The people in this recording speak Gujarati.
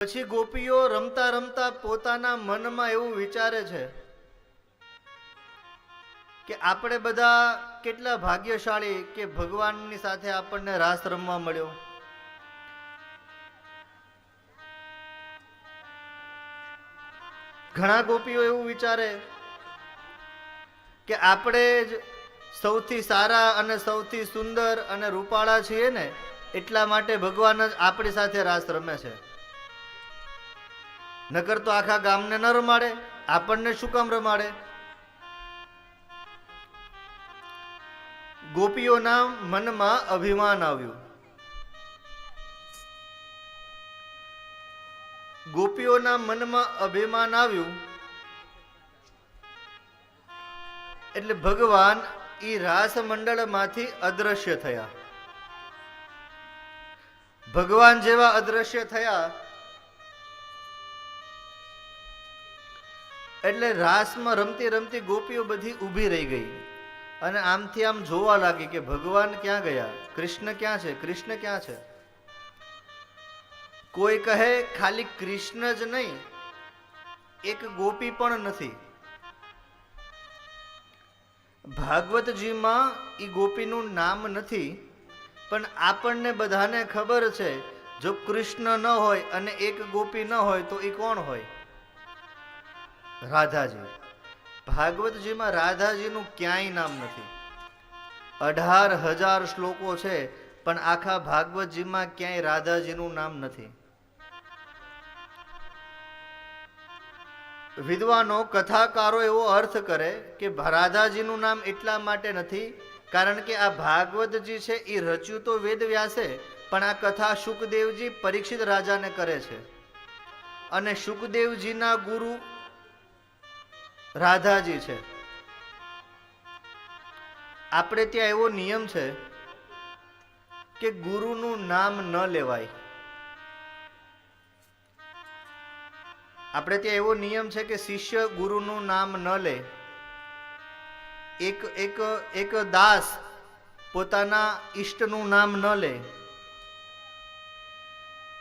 પછી ગોપીઓ રમતા રમતા પોતાના મનમાં એવું વિચારે છે કે આપણે બધા કેટલા ભાગ્યશાળી કે ભગવાનની સાથે આપણને રાસ રમવા મળ્યો. ઘણા ગોપીઓ એવું વિચારે કે આપણે જ સૌથી સારા અને સૌથી સુંદર અને રૂપાળા છીએ ને, એટલા માટે ભગવાન જ આપણી સાથે રાસ રમે છે. નકર તો આખા ગામને ન રમાડે, આપણને શું કામ રમાડે? ગોપીઓના મનમાં અભિમાન આવ્યું. ગોપીઓના મનમાં અભિમાન આવ્યું. એટલે ભગવાન એ રાસ મંડળમાંથી અદ્રશ્ય થયા. ભગવાન જેવા અદ્રશ્ય થયા એટલે રાસમાં રમતી રમતી ગોપીઓ બધી ઊભી રહી ગઈ. અને આમથી આમ જોવા લાગી કે ભગવાન ક્યાં ગયા? કૃષ્ણ ક્યાં છે? કૃષ્ણ ક્યાં છે? કોઈ કહે, ખાલી કૃષ્ણ જ નહીં, એક ગોપી પણ નથી. ભાગવતજીમાં એ ગોપીનું નામ નથી, પણ આપણને બધાને ખબર છે, જો કૃષ્ણ ન હોય અને એક ગોપી ન હોય તો એ કોણ હોય? રાધાજી. ભાગવતજીમાં રાધાજીનું ક્યાંય નામ નથી. અઢાર હજાર શ્લોકો છે, પણ આખા ભાગવતજીમાં ક્યાંય રાધાજીનું નામ નથી. વિદ્વાનો, કથાકારો એવો અર્થ કરે કે રાધાજીનું નામ એટલા માટે નથી, કારણ કે આ ભાગવતજી છે એ રચ્યું તો વેદ વ્યાસે, પણ આ કથા શુકદેવજી પરીક્ષિત રાજાને કરે છે. અને શુકદેવજીના ગુરુ રાધાજી છે. આપણે ત્યાં એવો નિયમ છે કે ગુરુનું નામ ન લેવાય. આપણે ત્યાં એવો નિયમ છે કે શિષ્ય ગુરુનું નામ ન લે. એક એક એક દાસ પોતાના ઈષ્ટનું નામ ન લે.